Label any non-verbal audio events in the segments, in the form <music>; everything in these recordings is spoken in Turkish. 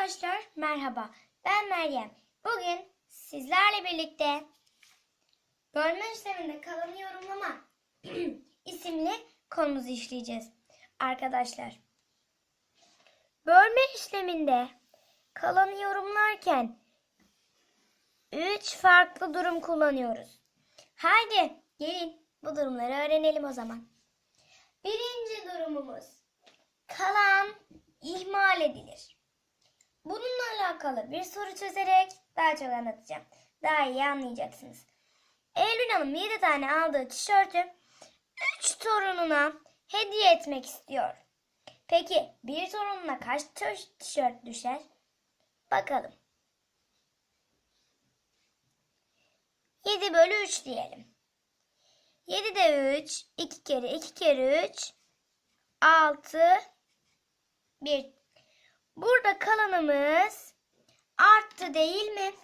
Arkadaşlar merhaba. Ben Meryem. Bugün sizlerle birlikte bölme işleminde kalanı yorumlama <clears throat> isimli konumuzu işleyeceğiz. Arkadaşlar bölme işleminde kalanı yorumlarken 3 farklı durum kullanıyoruz. Haydi gelin bu durumları öğrenelim o zaman. Birinci durumumuz kalan ihmal edilir. Bununla alakalı bir soru çözerek daha çok anlatacağım. Daha iyi anlayacaksınız. Eylül Hanım 7 tane aldığı tişörtü 3 torununa hediye etmek istiyor. Peki bir torununa kaç tişört düşer? Bakalım. 7 bölü 3 diyelim. 7 de 3, 2 kere 2 kere 3, 6, 1. Burada kalanımız arttı değil mi?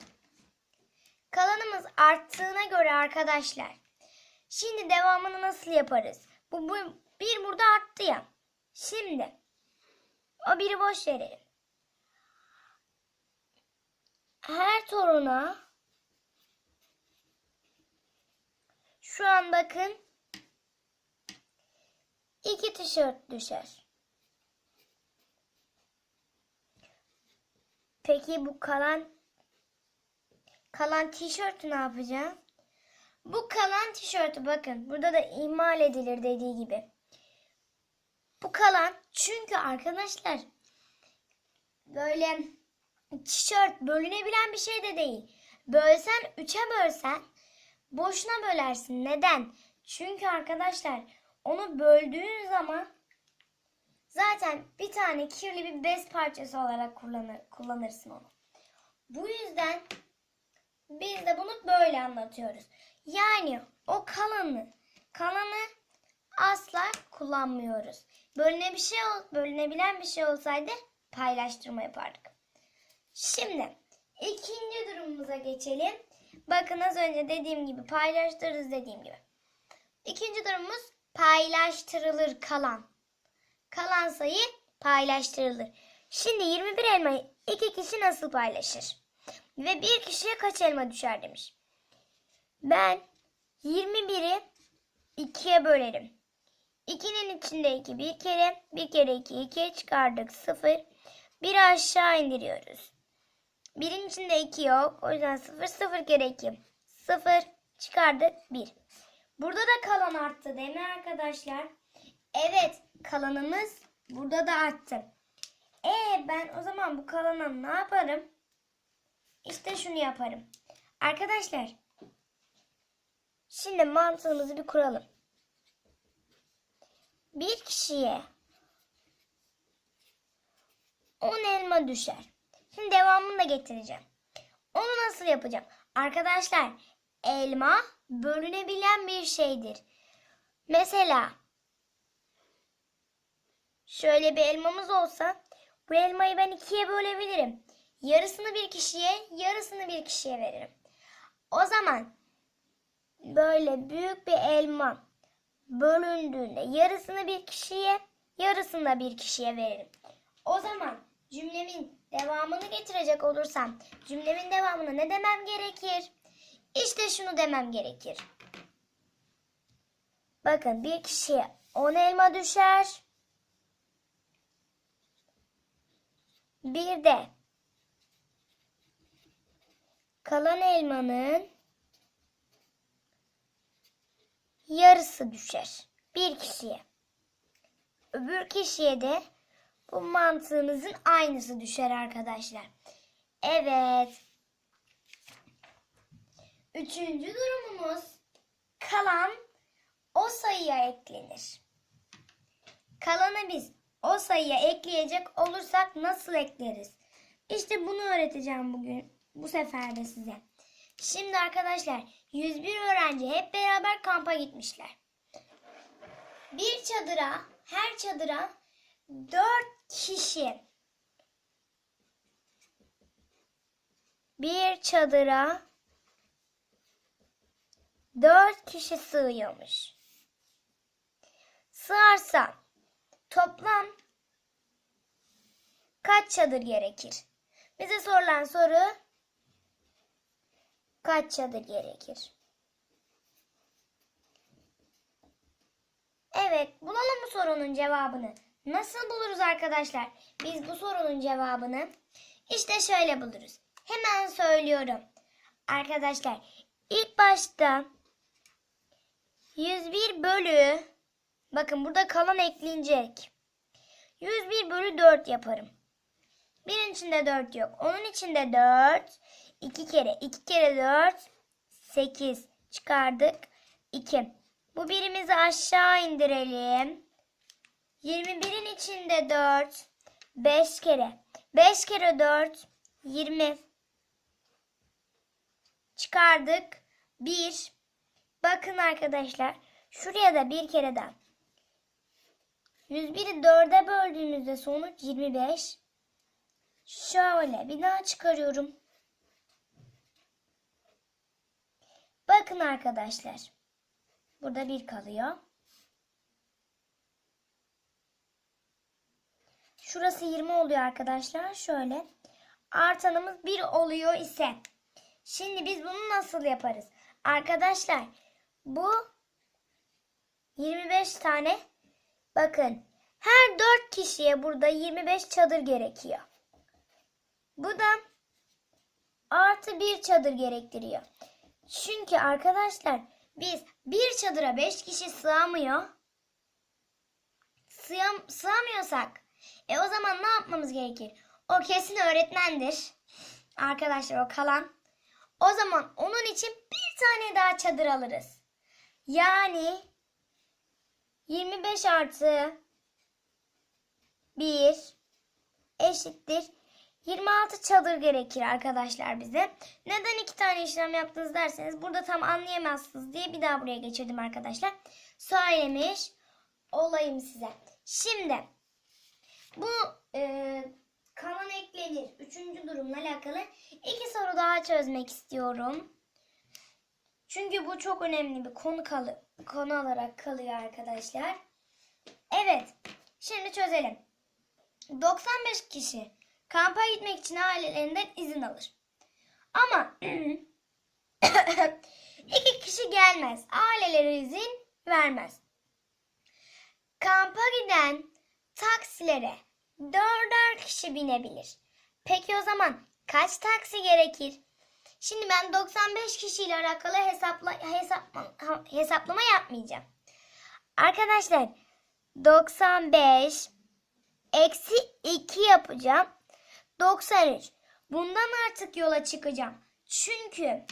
Kalanımız arttığına göre arkadaşlar. Şimdi devamını nasıl yaparız? Bu, bu bir burada arttı ya. Şimdi o biri boş verelim. Her toruna şu an bakın iki tişört düşer. Peki bu kalan kalan tişörtü ne yapacağım? Bu kalan tişörtü bakın burada da ihmal edilir dediği gibi. Bu kalan çünkü arkadaşlar böyle tişört bölünebilen bir şey de değil. Bölsen üçe bölsen boşuna bölersin. Neden? Çünkü arkadaşlar onu böldüğün zaman zaten bir tane kirli bir bez parçası olarak kullanır, kullanırsın onu. Bu yüzden biz de bunu böyle anlatıyoruz. Yani o kalanı, kalanı asla kullanmıyoruz. Bölüne bir şey bölünebilen bir şey olsaydı paylaştırma yapardık. Şimdi ikinci durumumuza geçelim. Bakın az önce dediğim gibi paylaştırırız dediğim gibi. İkinci durumumuz paylaştırılır kalan. Kalan sayı paylaştırılır. Şimdi 21 elmayı iki kişi nasıl paylaşır? Ve bir kişiye kaç elma düşer demiş. Ben 21'i 2'ye bölerim. 2'nin içinde 2 bir kere, bir kere 2 2'ye çıkardık 0. 1'i aşağı indiriyoruz. 1'in içinde 2 yok. O yüzden 0 0 kere 2. 0 çıkardık 1. Burada da kalan arttı değil mi arkadaşlar? Evet kalanımız burada da arttı. E ben o zaman bu kalana ne yaparım? İşte şunu yaparım. Arkadaşlar şimdi mantığımızı bir kuralım. Bir kişiye 10 elma düşer. Şimdi devamını da getireceğim. Onu nasıl yapacağım? Arkadaşlar elma bölünebilen bir şeydir. Mesela şöyle bir elmamız olsa bu elmayı ben ikiye bölebilirim. Yarısını bir kişiye, yarısını bir kişiye veririm. O zaman böyle büyük bir elma bölündüğünde yarısını bir kişiye, yarısını da bir kişiye veririm. O zaman cümlemin devamını getirecek olursam cümlemin devamını ne demem gerekir? İşte şunu demem gerekir. Bakın bir kişiye 10 elma düşer. Bir de kalan elmanın yarısı düşer. Bir kişiye. Öbür kişiye de bu mantığımızın aynısı düşer arkadaşlar. Evet. Üçüncü durumumuz kalan o sayıya eklenir. Kalanı biz o sayıya ekleyecek olursak nasıl ekleriz? İşte bunu öğreteceğim bugün. Bu sefer de size. Şimdi arkadaşlar 101 öğrenci hep beraber kampa gitmişler. Bir çadıra, her çadıra 4 kişi bir çadıra 4 kişi sığıyormuş. Sığarsa toplam kaç çadır gerekir? Bize sorulan soru kaç çadır gerekir? Evet, bulalım bu sorunun cevabını. Nasıl buluruz arkadaşlar? Biz bu sorunun cevabını işte şöyle buluruz. Hemen söylüyorum. Arkadaşlar, ilk başta 101 bölü bakın burada kalan ekleyecek. 101 bölü 4 yaparım. Birin içinde 4 yok. Onun içinde 4. 2 kere 2 kere 4 8 çıkardık. 2. Bu birimizi aşağı indirelim. 21'in içinde 4. 5 kere. 5 kere 4 20. Çıkardık. 1. Bakın arkadaşlar. Şuraya da bir kere daha. 101'i 4'e böldüğünüzde sonuç 25. Şöyle bir daha çıkarıyorum. Bakın arkadaşlar. Burada bir kalıyor. Şurası 20 oluyor arkadaşlar. Şöyle. Artanımız 1 oluyor ise. Şimdi biz bunu nasıl yaparız? Arkadaşlar bu 25 tane bakın her 4 kişiye burada 25 çadır gerekiyor. Bu da artı bir çadır gerektiriyor. Çünkü arkadaşlar biz bir çadıra 5 kişi sığamıyor. Sığam, sığamıyorsak e o zaman ne yapmamız gerekir? O kesin öğretmendir. Arkadaşlar o kalan. O zaman onun için bir tane daha çadır alırız. Yani 25 artı 1 eşittir 26 çadır gerekir arkadaşlar bize. Neden iki tane işlem yaptınız derseniz burada tam anlayamazsınız diye bir daha buraya geçirdim arkadaşlar. Söylemiş olayım size. Şimdi bu e, kalan eklenir. Üçüncü durumla alakalı iki soru daha çözmek istiyorum. Çünkü bu çok önemli bir konu kalı, konu olarak kalıyor arkadaşlar. Evet. Şimdi çözelim. 95 kişi kampa gitmek için ailelerinden izin alır. Ama <clears throat> iki kişi gelmez. Aileleri izin vermez. Kampa giden taksilere dörder kişi binebilir. Peki o zaman kaç taksi gerekir? Şimdi ben 95 kişiyle alakalı hesapla, hesapla, hesaplama yapmayacağım. Arkadaşlar 95 eksi 2 yapacağım. 93. Bundan artık yola çıkacağım. Çünkü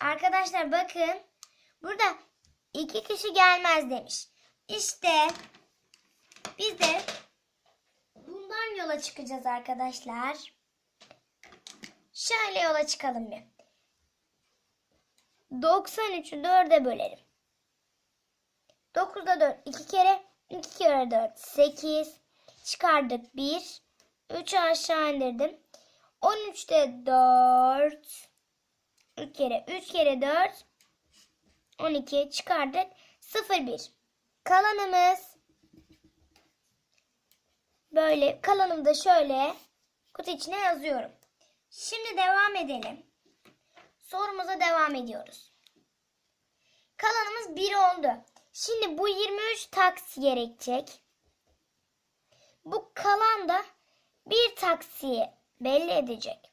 arkadaşlar bakın burada iki kişi gelmez demiş. İşte biz de bundan yola çıkacağız arkadaşlar. Şöyle yola çıkalım bir. 93'ü 4'e bölerim. 9'da 4 2 kere. 2 kere 4 8. Çıkardık 1. 3'ü aşağı indirdim. 13'te 4. 3 kere 3 kere 4. 12 çıkardık. 0 1. Kalanımız böyle kalanım da şöyle kutu içine yazıyorum. Şimdi devam edelim. Sorumuza devam ediyoruz. Kalanımız 1 oldu. Şimdi bu 23 taksi gerekecek. Bu kalan da bir taksiyi belli edecek.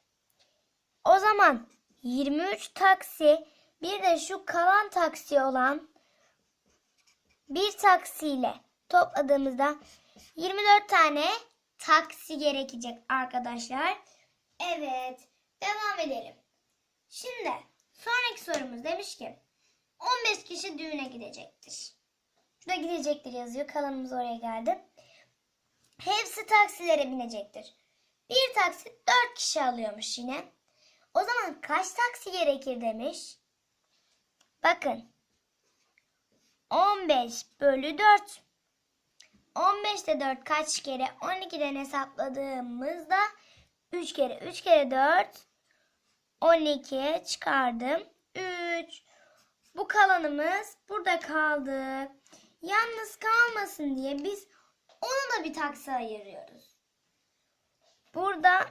O zaman 23 taksi bir de şu kalan taksi olan bir taksiyle topladığımızda 24 tane taksi gerekecek arkadaşlar. Evet, devam edelim. Şimdi sonraki sorumuz demiş ki 15 kişi düğüne gidecektir. Şurada gidecektir yazıyor. Kalanımız oraya geldi. Hepsi taksilere binecektir. Bir taksi 4 kişi alıyormuş yine. O zaman kaç taksi gerekir demiş. Bakın. 15 bölü 4. 15'te 4 kaç kere? 12'den hesapladığımızda 3 kere 3 kere 4 12 çıkardım. 3 bu kalanımız burada kaldı. Yalnız kalmasın diye biz onu da bir taksi ayırıyoruz. Burada